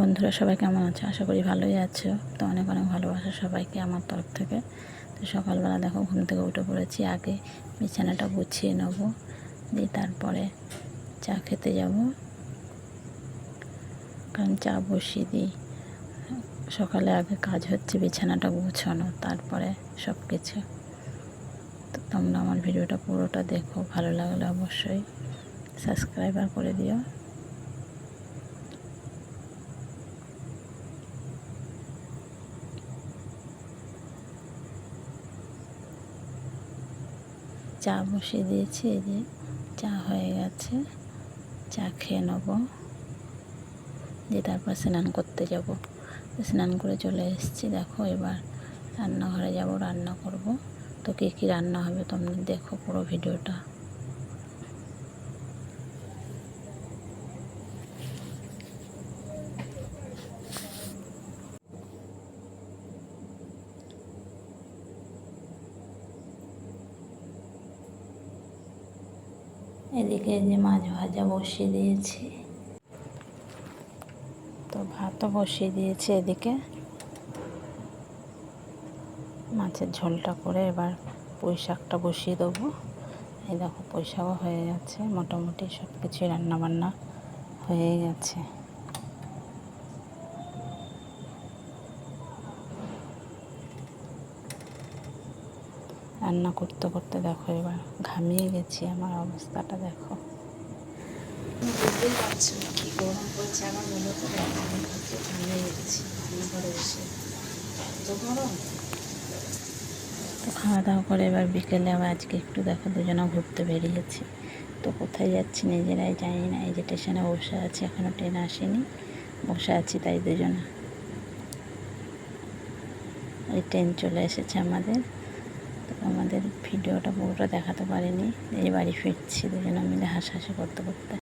বন্ধুরা, সবাই কেমন আছো? আশা করি ভালোই আছো। তো অনেক অনেক ভালোবাসা সবাইকে আমার তরফ থেকে। তো সকালবেলা দেখো, ঘুম থেকে উঠে পড়েছি। আগে বিছানাটা গুছিয়ে নেব, দিয়ে তারপরে চা খেতে যাব। কারণ চা বসিয়ে দিই। সকালে আগে কাজ হচ্ছে, বিছানাটা গুছানো, তারপরে সব কিছু। তো তোমরা আমার ভিডিওটা পুরোটা দেখো, ভালো লাগলে অবশ্যই সাবস্ক্রাইবার করে দিও। চা বসিয়ে দিয়েছি, এই যে চা হয়ে গেছে, চা খেয়ে নেব। দিয়ে তারপর স্নান করতে যাব। স্নান করে চলে এসেছি, দেখো এবার রান্নাঘরে যাব, রান্না করব। তো কী কী রান্না হবে তোমরা দেখো পুরো ভিডিওটা। এদিকে যে মাছ ভাজা বসিয়ে দিয়েছি। তো ভাতও বসিয়ে দিয়েছি এদিকে। মাছের ঝোলটা করে এবার পুঁই শাকটা বসিয়ে দেবো। এই দেখো শাকও হয়ে গেছে, মোটামুটি সব কিছুই রান্নাবান্না হয়ে গেছে। রান্না করতে করতে দেখো এবার ঘামিয়ে গেছি আমার অবস্থাটা দেখো। বুঝতেই পারছ না কি গরম পড়ছে আমার মনে তো ঘামিয়ে গেছি এসে। তো গরম? তো খাওয়া দাওয়া করে এবার বিকেলে আবার আজকে একটু দেখো দুজনে ঘুরতে বেরিয়েছি। তো কোথায় যাচ্ছি নিজেরাই জানি না এই যে স্টেশনে বসে আছি এখনও ট্রেন আসেনি বসে আছি তাই দুজনে। এই ট্রেন চলে এসেছে আমাদের। আমাদের ভিডিওটা পুরোটা দেখাতে পারিনি এই বাড়ি ফিরছি দুজনে মিলে হাসাহাসি করতে করতে।